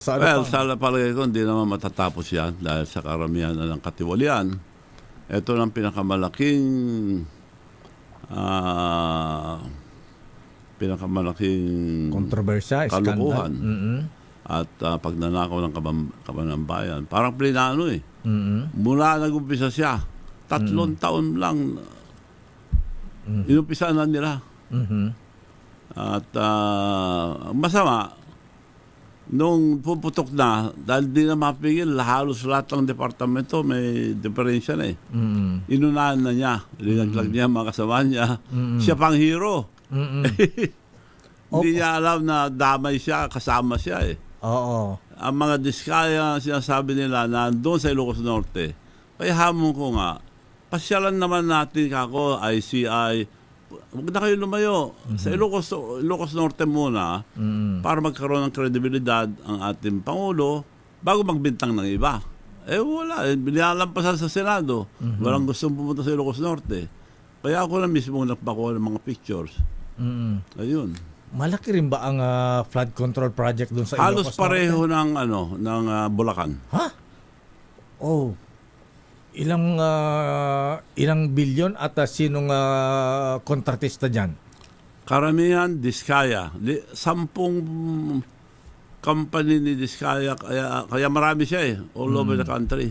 Sa ano Well, pa? sa palagay ko, hindi naman matatapos yan dahil sa karamihan na ng katiwalian. Ito ang pinakamalaking ah pinakamalaking Kontrobersya. Kalukuhan. Mm-mm. at ah, pagnanakaw ng kabam, kabanambayan. Parang plinano eh. Mm-mm. Mula nag-umpisa siya, tatlong taon lang Mm. inumpisa na nila. Mhm. At ah, masama, nung puputok na, dahil di na mapigil, halos lahat ng departamento may diferensya na eh. Mm-mm. Inunahan na niya, linaglag niya ang mga kasama niya. Mm-mm. Siya pang hero. Mm-mm. Hindi niya alam na damay siya, kasama siya eh. Oo. Ang mga diskaya sinasabi nila na doon sa Ilocos Norte. Kaya hamon ko nga, pasyalan naman natin kako, ICI, huwag na kayo lumayo. Sa Ilocos, Ilocos Norte muna, Mm-mm. para magkaroon ng kredibilidad ang ating Pangulo bago magbintang ng iba. Eh wala, eh, binalampasan sa Senado. Walang gustong pumunta sa Ilocos Norte. Kaya ako na mismo nagpakuha ng mga pictures. Mm-mm. Ayun. Malaki rin ba ang ah, flood control project doon sa Halos Ilocos pareho Norte? ng ano ng ah, Bulacan. Ha? Oh. Ilang ah, ilang bilyon at ah, sinong ah, kontratista diyan? Karamihan Diskaya. Di, sampung company ni Diskaya kaya kaya marami siya eh all over the country.